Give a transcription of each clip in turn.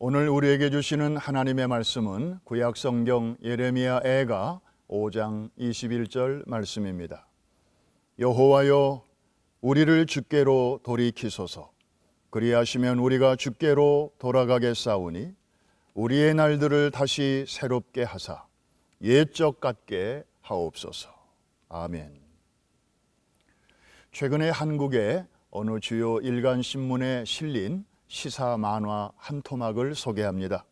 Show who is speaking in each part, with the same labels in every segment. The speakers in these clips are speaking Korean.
Speaker 1: 오늘 우리에게 주시는 하나님의 말씀은 구약 성경 예레미야 애가 5장 21절 말씀입니다. 여호와여 우리를 주께로 돌이키소서 그리하시면 우리가 주께로 돌아가겠사오니 우리의 날들을 다시 새롭게 하사 옛적 같게 하옵소서. 아멘. 최근에 한국의 어느 주요 일간 신문에 실린 시사 만화 한 토막을 소개합니다.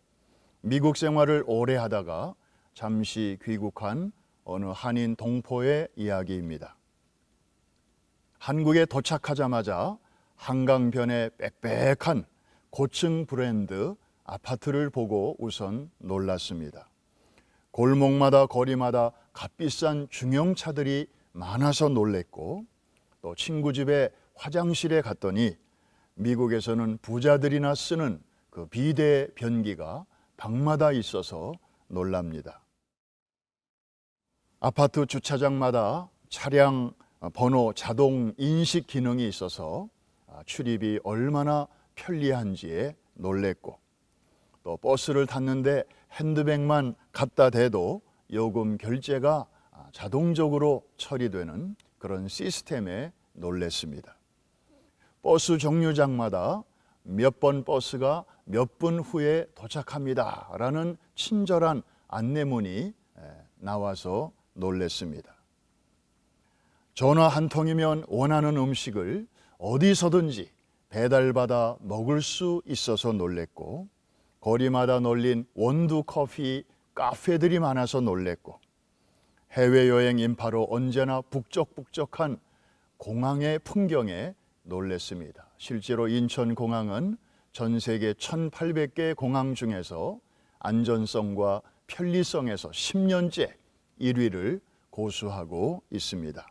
Speaker 1: 미국 생활을 오래 하다가 잠시 귀국한 어느 한인 동포의 이야기입니다. 한국에 도착하자마자 한강변의 빽빽한 고층 브랜드 아파트를 보고 우선 놀랐습니다. 골목마다 거리마다 값비싼 중형차들이 많아서 놀랬고 또 친구 집에 화장실에 갔더니 미국에서는 부자들이나 쓰는 그 비대 변기가 방마다 있어서 놀랍니다. 아파트 주차장마다 차량 번호 자동 인식 기능이 있어서 출입이 얼마나 편리한지에 놀랬고 또 버스를 탔는데 핸드백만 갖다 대도 요금 결제가 자동적으로 처리되는 그런 시스템에 놀랬습니다. 버스 정류장마다 몇 번 버스가 몇 분 후에 도착합니다. 라는 친절한 안내문이 나와서 놀랬습니다. 전화 한 통이면 원하는 음식을 어디서든지 배달받아 먹을 수 있어서 놀랬고, 거리마다 널린 원두 커피 카페들이 많아서 놀랬고, 해외여행 인파로 언제나 북적북적한 공항의 풍경에 놀랬습니다. 실제로 인천공항은 전 세계 1,800개 공항 중에서 안전성과 편리성에서 10년째 1위를 고수하고 있습니다.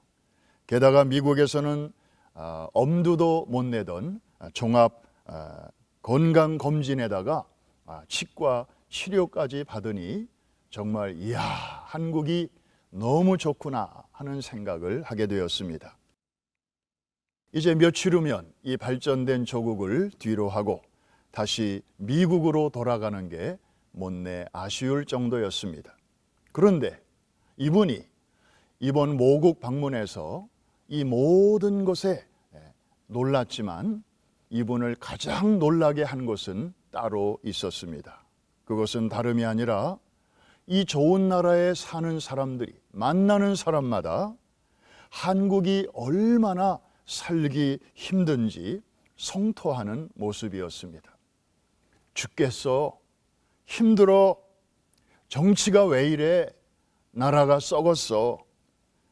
Speaker 1: 게다가 미국에서는 아, 엄두도 못 내던 종합 아, 건강 검진에다가 아, 치과 치료까지 받으니 정말 이야 한국이 너무 좋구나 하는 생각을 하게 되었습니다. 이제 며칠 후면 이 발전된 조국을 뒤로 하고 다시 미국으로 돌아가는 게 못내 아쉬울 정도였습니다. 그런데 이분이 이번 모국 방문에서 이 모든 것에 놀랐지만 이분을 가장 놀라게 한 것은 따로 있었습니다. 그것은 다름이 아니라 이 좋은 나라에 사는 사람들이 만나는 사람마다 한국이 얼마나 살기 힘든지 성토하는 모습이었습니다. 죽겠어. 힘들어. 정치가 왜 이래? 나라가 썩었어.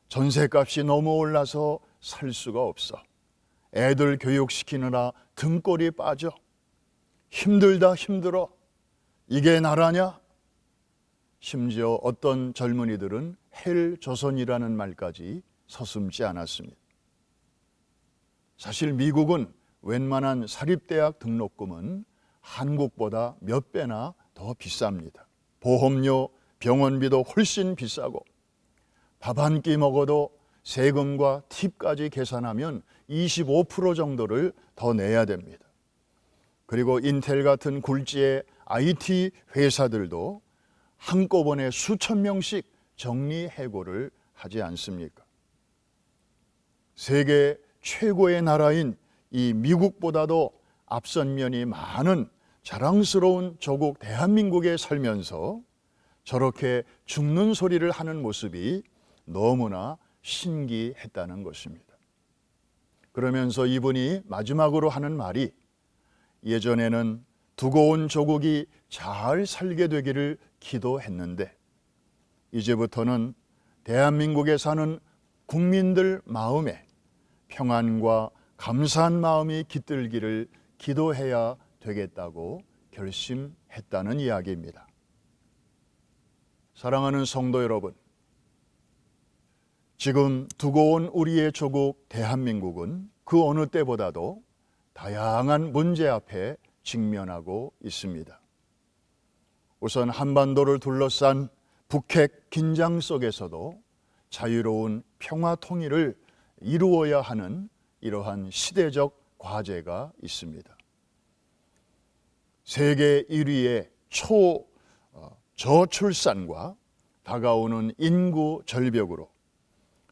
Speaker 1: 전세값이 너무 올라서 살 수가 없어. 애들 교육시키느라 등골이 빠져. 힘들다 힘들어. 이게 나라냐? 심지어 어떤 젊은이들은 헬 조선이라는 말까지 서슴지 않았습니다. 사실 미국은 웬만한 사립대학 등록금은 한국보다 몇 배나 더 비쌉니다. 보험료, 병원비도 훨씬 비싸고 밥 한 끼 먹어도 세금과 팁까지 계산하면 25% 정도를 더 내야 됩니다. 그리고 인텔 같은 굴지의 IT 회사들도 한꺼번에 수천 명씩 정리 해고를 하지 않습니까? 세계 최고의 나라인 이 미국보다도 앞선 면이 많은 자랑스러운 조국 대한민국에 살면서 저렇게 죽는 소리를 하는 모습이 너무나 신기했다는 것입니다. 그러면서 이분이 마지막으로 하는 말이 예전에는 두고 온 조국이 잘 살게 되기를 기도했는데 이제부터는 대한민국에 사는 국민들 마음에 평안과 감사한 마음이 깃들기를 기도해야 되겠다고 결심했다는 이야기입니다. 사랑하는 성도 여러분, 지금 두고 온 우리의 조국 대한민국은 그 어느 때보다도 다양한 문제 앞에 직면하고 있습니다. 우선 한반도를 둘러싼 북핵 긴장 속에서도 자유로운 평화 통일을 이루어야 하는 이러한 시대적 과제가 있습니다. 세계 1위의 초 어, 저출산과 다가오는 인구 절벽으로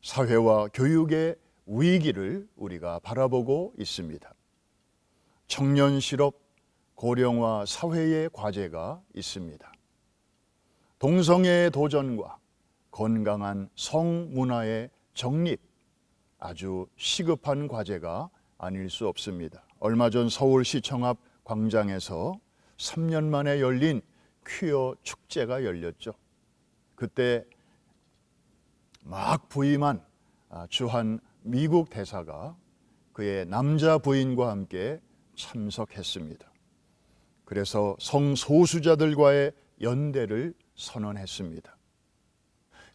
Speaker 1: 사회와 교육의 위기를 우리가 바라보고 있습니다. 청년 실업, 고령화 사회의 과제가 있습니다. 동성애의 도전과 건강한 성문화의 정립, 아주 시급한 과제가 아닐 수 없습니다. 얼마 전 서울시청 앞 광장에서 3년 만에 열린 퀴어 축제가 열렸죠. 그때 막 부임한 아, 주한 미국 대사가 그의 남자 부인과 함께 참석했습니다. 그래서 성소수자들과의 연대를 선언했습니다.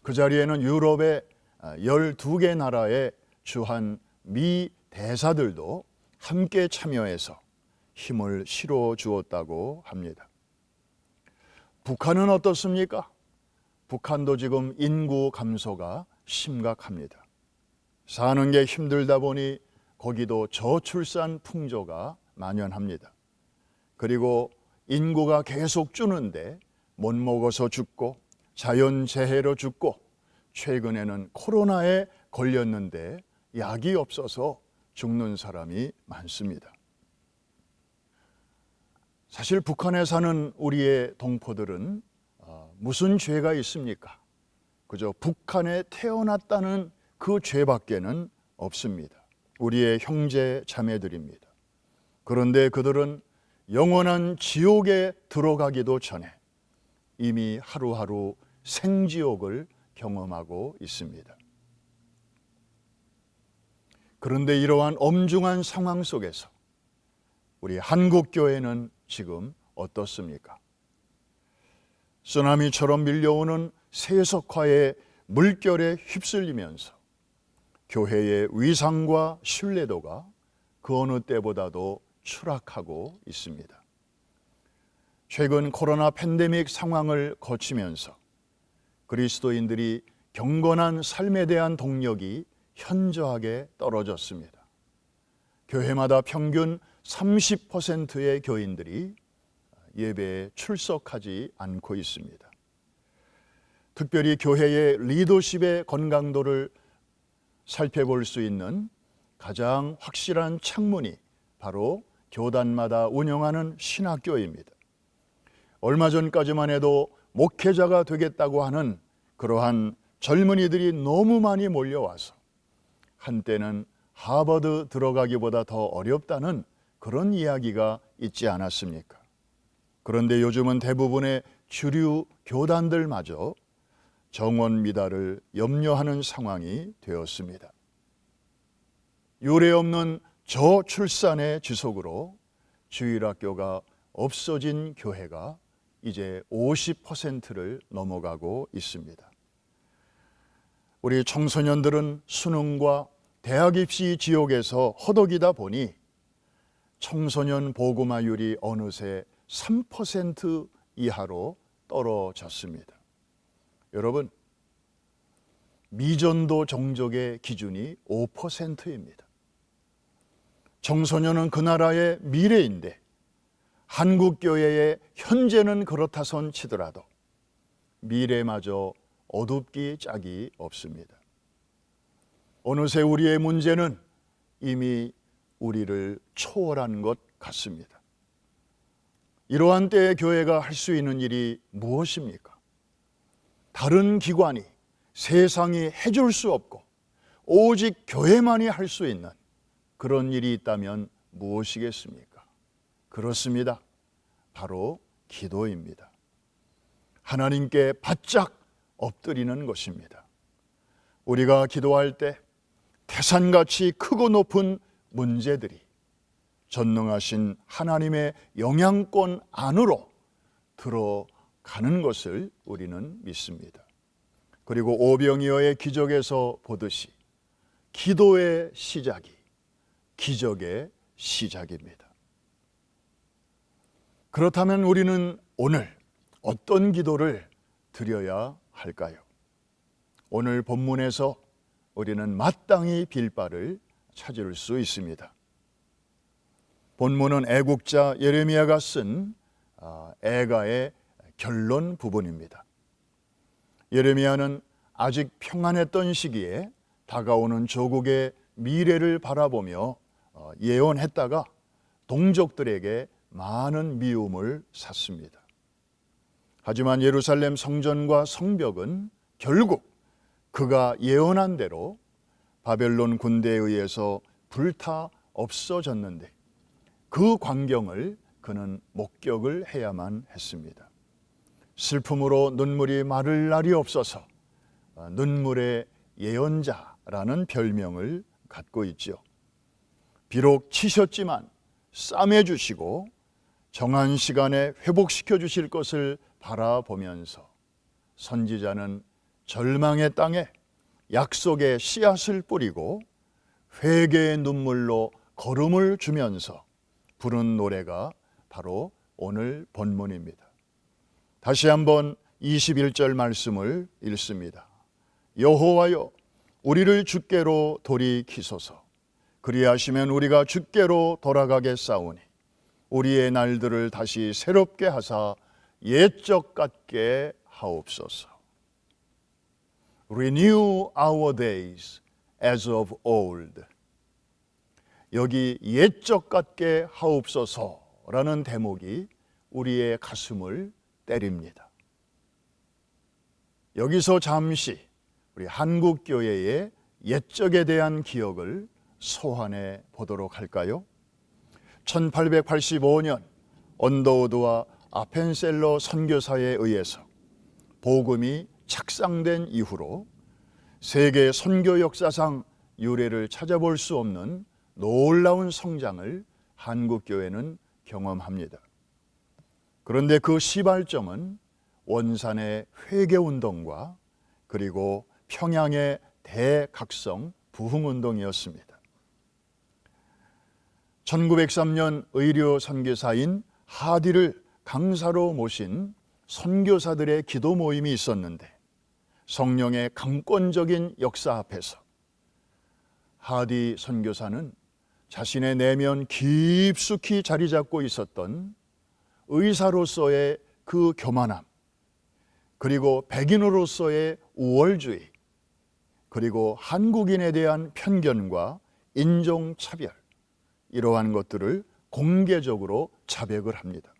Speaker 1: 그 자리에는 유럽의 12개 나라의 주한 미 대사들도 함께 참여해서 힘을 실어 주었다고 합니다. 북한은 어떻습니까? 북한도 지금 인구 감소가 심각합니다. 사는 게 힘들다 보니 거기도 저출산 풍조가 만연합니다. 그리고 인구가 계속 주는데 못 먹어서 죽고 자연재해로 죽고 최근에는 코로나에 걸렸는데 약이 없어서 죽는 사람이 많습니다. 사실 북한에 사는 우리의 동포들은 어, 무슨 죄가 있습니까? 그저 북한에 태어났다는 그 죄밖에는 없습니다. 우리의 형제 자매들입니다. 그런데 그들은 영원한 지옥에 들어가기도 전에 이미 하루하루 생지옥을 경험하고 있습니다. 그런데 이러한 엄중한 상황 속에서 우리 한국 교회는 지금 어떻습니까? 쓰나미처럼 밀려오는 세속화의 물결에 휩쓸리면서 교회의 위상과 신뢰도가 그 어느 때보다도 추락하고 있습니다. 최근 코로나 팬데믹 상황을 거치면서 그리스도인들이 경건한 삶에 대한 동력이 현저하게 떨어졌습니다. 교회마다 평균 30%의 교인들이 예배에 출석하지 않고 있습니다. 특별히 교회의 리더십의 건강도를 살펴볼 수 있는 가장 확실한 창문이 바로 교단마다 운영하는 신학교입니다. 얼마 전까지만 해도 목회자가 되겠다고 하는 그러한 젊은이들이 너무 많이 몰려와서 한때는 하버드 들어가기보다 더 어렵다는 그런 이야기가 있지 않았습니까? 그런데 요즘은 대부분의 주류 교단들마저 정원 미달을 염려하는 상황이 되었습니다. 유례 없는 저출산의 지속으로 주일학교가 없어진 교회가 이제 50%를 넘어가고 있습니다. 우리 청소년들은 수능과 대학 입시 지옥에서 허덕이다 보니 청소년 보고마율이 어느새 3% 이하로 떨어졌습니다. 여러분, 미전도 정적의 기준이 5%입니다. 청소년은 그 나라의 미래인데 한국 교회의 현재는 그렇다 손 치더라도 미래마저 어둡기 짝이 없습니다. 어느새 우리의 문제는 이미 우리를 초월한 것 같습니다. 이러한 때에 교회가 할 수 있는 일이 무엇입니까? 다른 기관이 세상이 해줄 수 없고 오직 교회만이 할 수 있는 그런 일이 있다면 무엇이겠습니까? 그렇습니다. 바로 기도입니다. 하나님께 바짝 엎드리는 것입니다. 우리가 기도할 때 태산같이 크고 높은 문제들이 전능하신 하나님의 영향권 안으로 들어가는 것을 우리는 믿습니다. 그리고 오병이어의 기적에서 보듯이 기도의 시작이 기적의 시작입니다. 그렇다면 우리는 오늘 어떤 기도를 드려야 할까요? 오늘 본문에서 우리는 마땅히 빌 바를 찾을 수 있습니다. 본문은 애국자 예레미야가 쓴 어, 애가의 결론 부분입니다. 예레미야는 아직 평안했던 시기에 다가오는 조국의 미래를 바라보며 어, 예언했다가 동족들에게 많은 미움을 샀습니다. 하지만 예루살렘 성전과 성벽은 결국 그가 예언한 대로 바벨론 군대에 의해서 불타 없어졌는데 그 광경을 그는 목격을 해야만 했습니다. 슬픔으로 눈물이 마를 날이 없어서 어, 눈물의 예언자라는 별명을 갖고 있지요. 비록 치셨지만 싸매 주시고 정한 시간에 회복시켜 주실 것을 바라보면서 선지자는 절망의 땅에 약속의 씨앗을 뿌리고 회개의 눈물로 걸음을 주면서 부른 노래가 바로 오늘 본문입니다. 다시 한번 21절 말씀을 읽습니다. 여호와여 우리를 주께로 돌이키소서 그리하시면 우리가 주께로 돌아가겠사오니 우리의 날들을 다시 새롭게 하사 옛적 같게 하옵소서. Renew our days as of old. 여기 옛적 같게 하옵소서라는 대목이 우리의 가슴을 때립니다. 여기서 잠시 우리 한국 교회의 옛적에 대한 기억을 소환해 보도록 할까요? 1885년 언더우드와 아펜셀러 선교사에 의해서 복음이 착상된 이후로 세계 선교 역사상 유래를 찾아볼 수 없는 놀라운 성장을 한국 교회는 경험합니다. 그런데 그 시발점은 원산의 회계 운동과 그리고 평양의 대각성 부흥 운동이었습니다. 1903년 의료 선교사인 하디를 강사로 모신 선교사들의 기도 모임이 있었는데 성령의 강권적인 역사 앞에서 하디 선교사는 자신의 내면 깊숙이 자리 잡고 있었던 의사로서의 그 교만함, 그리고 백인으로서의 우월주의, 그리고 한국인에 대한 편견과 인종차별, 이러한 것들을 공개적으로 자백을 합니다.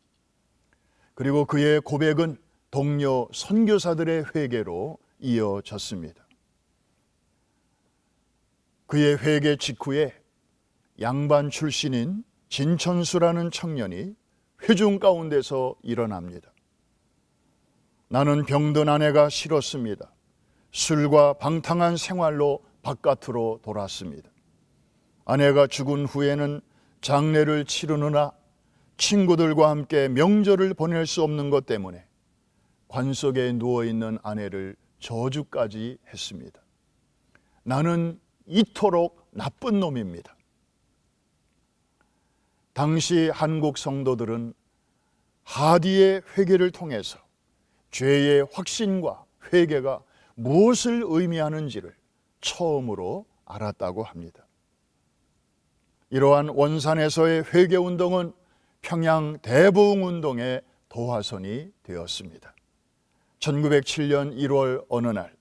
Speaker 1: 그리고 그의 고백은 동료 선교사들의 회개로 이어졌습니다. 그의 회개 직후에 양반 출신인 진천수라는 청년이 회중 가운데서 일어납니다. 나는 병든 아내가 싫었습니다. 술과 방탕한 생활로 바깥으로 돌았습니다. 아내가 죽은 후에는 장례를 치르느라 친구들과 함께 명절을 보낼 수 없는 것 때문에 관 속에 누워 있는 아내를 저주까지 했습니다. 나는 이토록 나쁜 놈입니다. 당시 한국 성도들은 하디의 회개를 통해서 죄의 확신과 회개가 무엇을 의미하는지를 처음으로 알았다고 합니다. 이러한 원산에서의 회개 운동은 평양 대부흥 운동의 도화선이 되었습니다. 1907년 1월 어느 날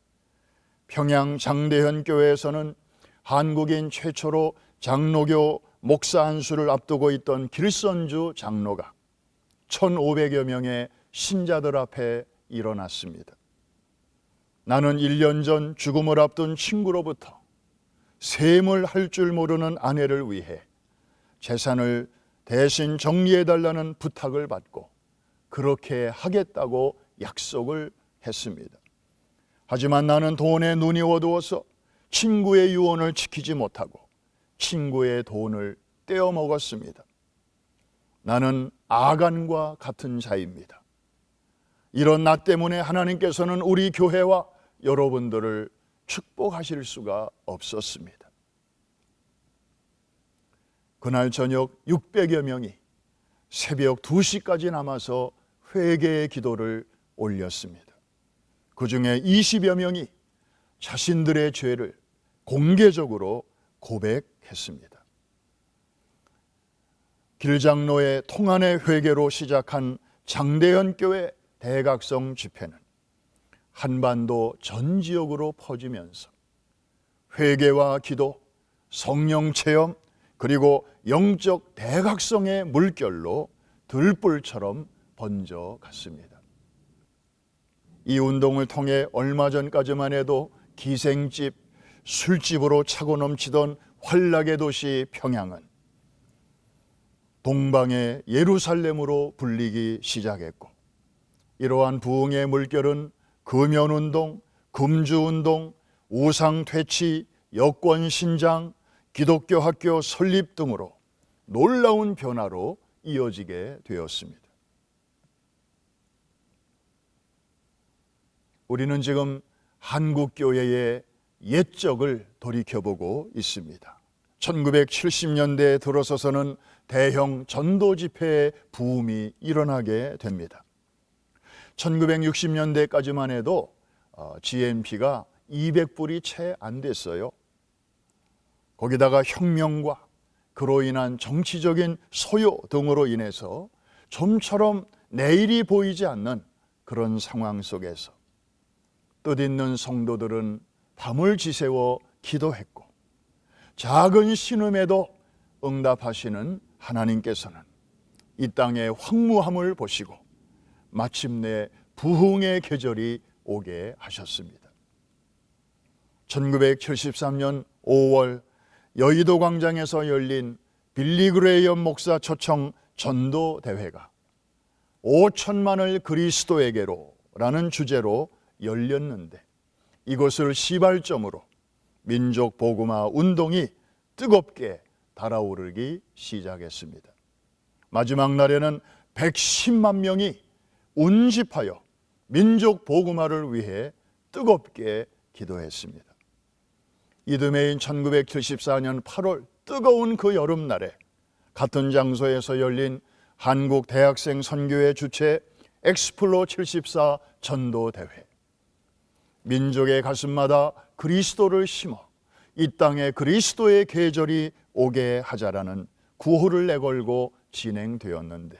Speaker 1: 평양 장대현 교회에서는 한국인 최초로 장로교 목사 안수를 앞두고 있던 길선주 장로가 1,500여 명의 신자들 앞에 일어났습니다. 나는 1년 전 죽음을 앞둔 친구로부터 셈을 할 줄 모르는 아내를 위해 재산을 대신 정리해 달라는 부탁을 받고 그렇게 하겠다고 약속을 했습니다. 하지만 나는 돈에 눈이 어두워서 친구의 유언을 지키지 못하고 친구의 돈을 떼어 먹었습니다. 나는 아간과 같은 자입니다. 이런 나 때문에 하나님께서는 우리 교회와 여러분들을 축복하실 수가 없었습니다. 그날 저녁 600여 명이 새벽 2시까지 남아서 회개의 기도를 올렸습니다. 그 중에 20여 명이 자신들의 죄를 공개적으로 고백했습니다. 길장로의 통안의 회개로 시작한 장대현 교회 대각성 집회는 한반도 전 지역으로 퍼지면서 회개와 기도, 성령 체험, 그리고 영적 대각성의 물결로 들불처럼 번져 갔습니다. 이 운동을 통해 얼마 전까지만 해도 기생집, 술집으로 차고 넘치던 환락의 도시 평양은 동방의 예루살렘으로 불리기 시작했고 이러한 부흥의 물결은 금연운동, 금주운동, 우상퇴치, 여권신장, 기독교 학교 설립 등으로 놀라운 변화로 이어지게 되었습니다. 우리는 지금 한국 교회의 옛적을 돌이켜보고 있습니다. 1970년대에 들어서서는 대형 전도 집회의 부음이 일어나게 됩니다. 1960년대까지만 해도 GNP가 200불이 채 안 됐어요. 거기다가 혁명과 그로 인한 정치적인 소요 등으로 인해서 좀처럼 내일이 보이지 않는 그런 상황 속에서 뜻있는 성도들은 밤을 지새워 기도했고 작은 신음에도 응답하시는 하나님께서는 이 땅의 황무함을 보시고 마침내 부흥의 계절이 오게 하셨습니다. 1973년 5월 여의도 광장에서 열린 빌리 그레이엄 목사 초청 전도 대회가 5천만을 그리스도에게로라는 주제로 열렸는데 이것을 시발점으로 민족 보고마 운동이 뜨겁게 달아오르기 시작했습니다. 마지막 날에는 110만 명이 운집하여 민족 보고마를 위해 뜨겁게 기도했습니다. 이듬해인 1974년 8월 뜨거운 그 여름날에 같은 장소에서 열린 한국 대학생 선교회 주최 엑스플로 74 전도 대회. 민족의 가슴마다 그리스도를 심어 이 땅에 그리스도의 계절이 오게 하자라는 구호를 내걸고 진행되었는데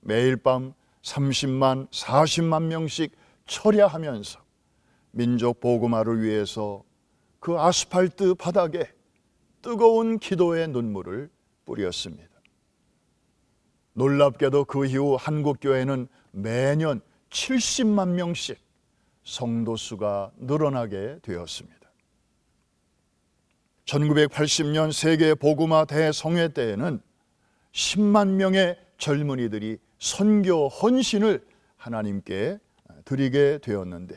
Speaker 1: 매일 밤 30만, 40만 명씩 철야하면서 민족 보고마를 위해서 그 아스팔트 바닥에 뜨거운 기도의 눈물을 뿌렸습니다. 놀랍게도 그 이후 한국교회는 매년 70만 명씩 성도 수가 늘어나게 되었습니다. 1980년 세계 보구마 대성회 때에는 10만 명의 젊은이들이 선교 헌신을 하나님께 드리게 되었는데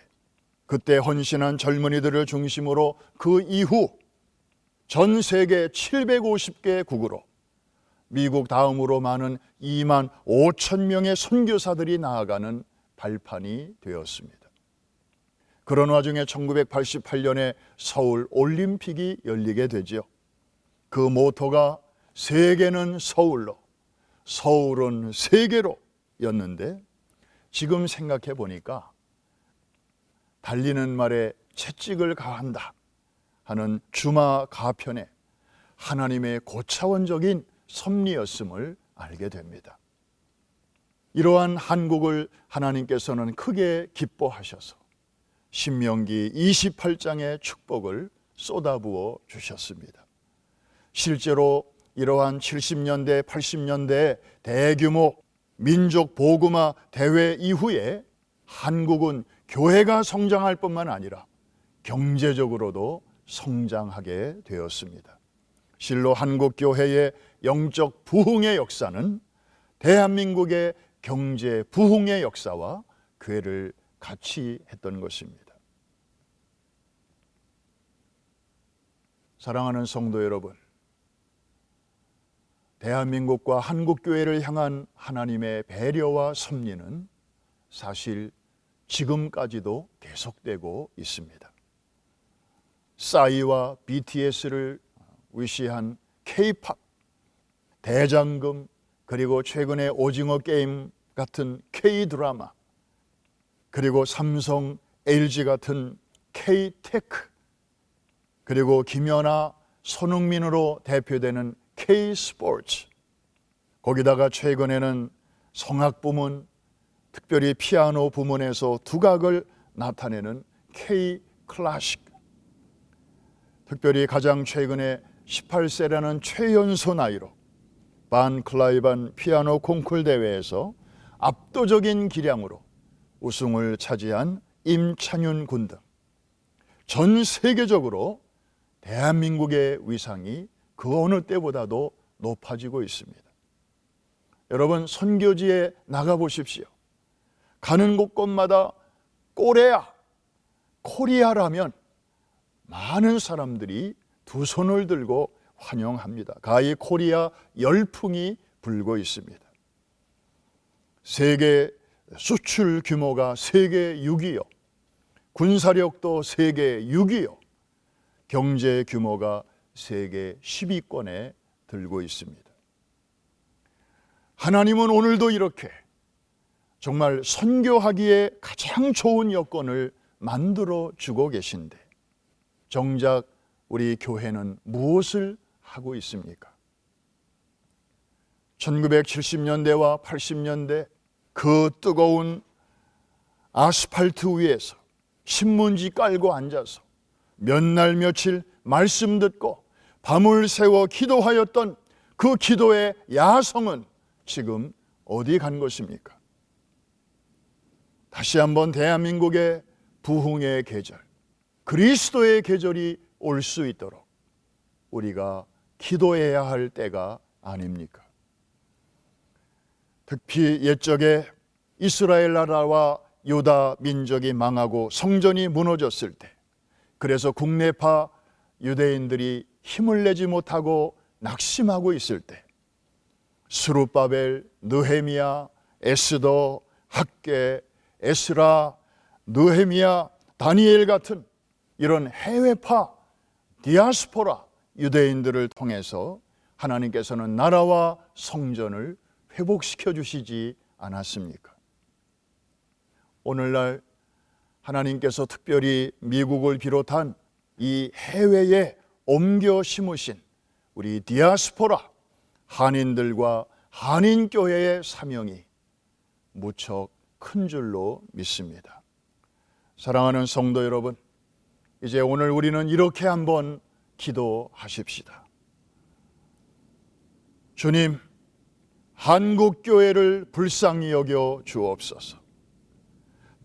Speaker 1: 그때 헌신한 젊은이들을 중심으로 그 이후 전 세계 750개 국으로 미국 다음으로 많은 2만 5천 명의 선교사들이 나아가는 발판이 되었습니다. 그런 와중에 1988년에 서울 올림픽이 열리게 되지요. 그 모토가 세계는 서울로, 서울은 세계로 였는데 지금 생각해 보니까 달리는 말에 채찍을 가한다 하는 주마 가편에 하나님의 고차원적인 섭리였음을 알게 됩니다. 이러한 한국을 하나님께서는 크게 기뻐하셔서 신명기 28장의 축복을 쏟아부어 주셨습니다. 실제로 이러한 70년대, 80년대 대규모 민족 보그마 대회 이후에 한국은 교회가 성장할 뿐만 아니라 경제적으로도 성장하게 되었습니다. 실로 한국 교회의 영적 부흥의 역사는 대한민국의 경제 부흥의 역사와 괴를 같이 했던 것입니다. 사랑하는 성도 여러분, 대한민국과 한국교회를 향한 하나님의 배려와 섭리는 사실 지금까지도 계속되고 있습니다. 싸이와 BTS를 위시한 K-팝, 대장금, 그리고 최근에 오징어 게임 같은 K-드라마, 그리고 삼성, LG 같은 K-테크, 그리고 김연아, 손흥민으로 대표되는 K-스포츠, 거기다가 최근에는 성악 부문, 특별히 피아노 부문에서 두각을 나타내는 K 클래식. 특별히 가장 최근에 18세라는 최연소 나이로 반 클라이반 피아노 콩쿨 대회에서 압도적인 기량으로 우승을 차지한 임찬윤 군 등 전 세계적으로 대한민국의 위상이 그 어느 때보다도 높아지고 있습니다. 여러분 선교지에 나가 보십시오. 가는 곳곳마다 꼬레아, 코리아라면 많은 사람들이 두 손을 들고 환영합니다. 가히 코리아 열풍이 불고 있습니다. 세계 수출 규모가 세계 6위요. 군사력도 세계 6위요. 경제 규모가 세계 10위권에 들고 있습니다. 하나님은 오늘도 이렇게 정말 선교하기에 가장 좋은 여건을 만들어 주고 계신데 정작 우리 교회는 무엇을 하고 있습니까? 1970년대와 80년대 그 뜨거운 아스팔트 위에서 신문지 깔고 앉아서 몇 날 며칠 말씀 듣고 밤을 새워 기도하였던 그 기도의 야성은 지금 어디 간 것입니까? 다시 한번 대한민국의 부흥의 계절, 그리스도의 계절이 올 수 있도록 우리가 기도해야 할 때가 아닙니까? 특히 옛적에 이스라엘 나라와 유다 민족이 망하고 성전이 무너졌을 때 그래서 국내파 유대인들이 힘을 내지 못하고 낙심하고 있을 때 스룹바벨, 느헤미야, 에스더, 학계, 에스라, 느헤미야, 다니엘 같은 이런 해외파 디아스포라 유대인들을 통해서 하나님께서는 나라와 성전을 회복시켜 주시지 않았습니까? 오늘날 하나님께서 특별히 미국을 비롯한 이 해외에 옮겨 심으신 우리 디아스포라 한인들과 한인교회의 사명이 무척 큰 줄로 믿습니다. 사랑하는 성도 여러분, 이제 오늘 우리는 이렇게 한번 기도하십시다. 주님, 한국 교회를 불쌍히 여겨 주옵소서.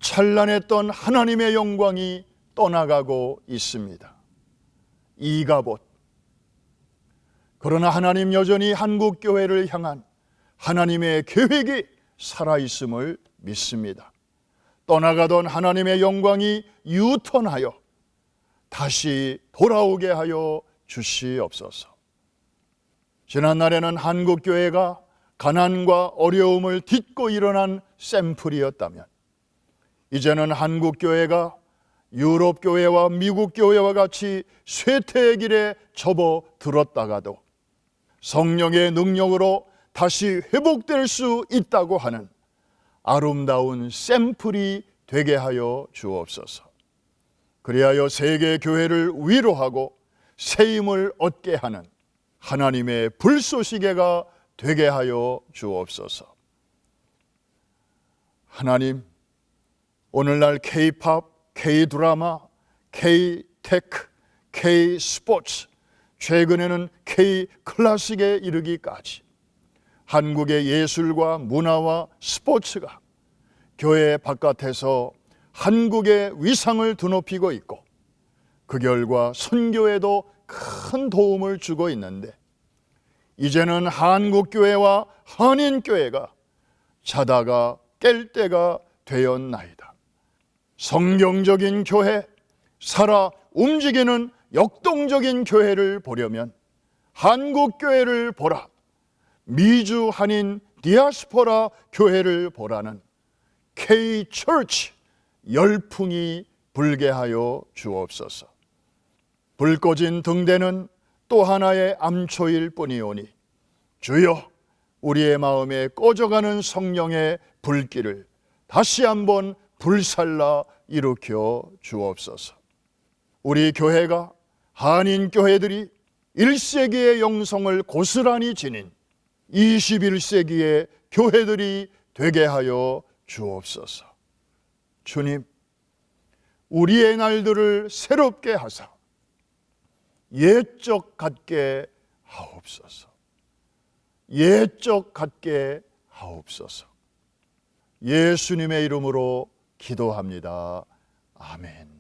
Speaker 1: 찬란했던 하나님의 영광이 떠나가고 있습니다. 이가봇. 그러나 하나님 여전히 한국 교회를 향한 하나님의 계획이 살아 있음을 믿습니다. 떠나가던 하나님의 영광이 유턴하여 다시 돌아오게 하여 주시옵소서. 지난날에는 한국 교회가 가난과 어려움을 딛고 일어난 샘플이었다면 이제는 한국 교회가 유럽 교회와 미국 교회와 같이 쇠퇴의 길에 접어들었다가도 성령의 능력으로 다시 회복될 수 있다고 하는 아름다운 샘플이 되게 하여 주옵소서. 그리하여 세계 교회를 위로하고 새 힘을 얻게 하는 하나님의 불쏘시개가 되게 하여 주옵소서. 하나님, 오늘날 K-팝, K-드라마, K-테크, K-스포츠, 최근에는 K-클래식에 이르기까지 한국의 예술과 문화와 스포츠가 교회 바깥에서 한국의 위상을 드높이고 있고 그 결과 선교에도 큰 도움을 주고 있는데 이제는 한국교회와 한인교회가 자다가 깰 때가 되었나이다. 성경적인 교회, 살아 움직이는 역동적인 교회를 보려면 한국교회를 보라. 미주 한인 디아스포라 교회를 보라는 K-처치 열풍이 불게 하여 주옵소서. 불 꺼진 등대는 또 하나의 암초일 뿐이오니 주여 우리의 마음에 꺼져가는 성령의 불길을 다시 한번 불살라 일으켜 주옵소서. 우리 교회가 한인 교회들이 1세기의 영성을 고스란히 지닌 21세기의 교회들이 되게 하여 주옵소서. 주님, 우리의 날들을 새롭게 하사 옛적 같게 하옵소서. 옛적 같게 하옵소서. 예수님의 이름으로 기도합니다. 아멘.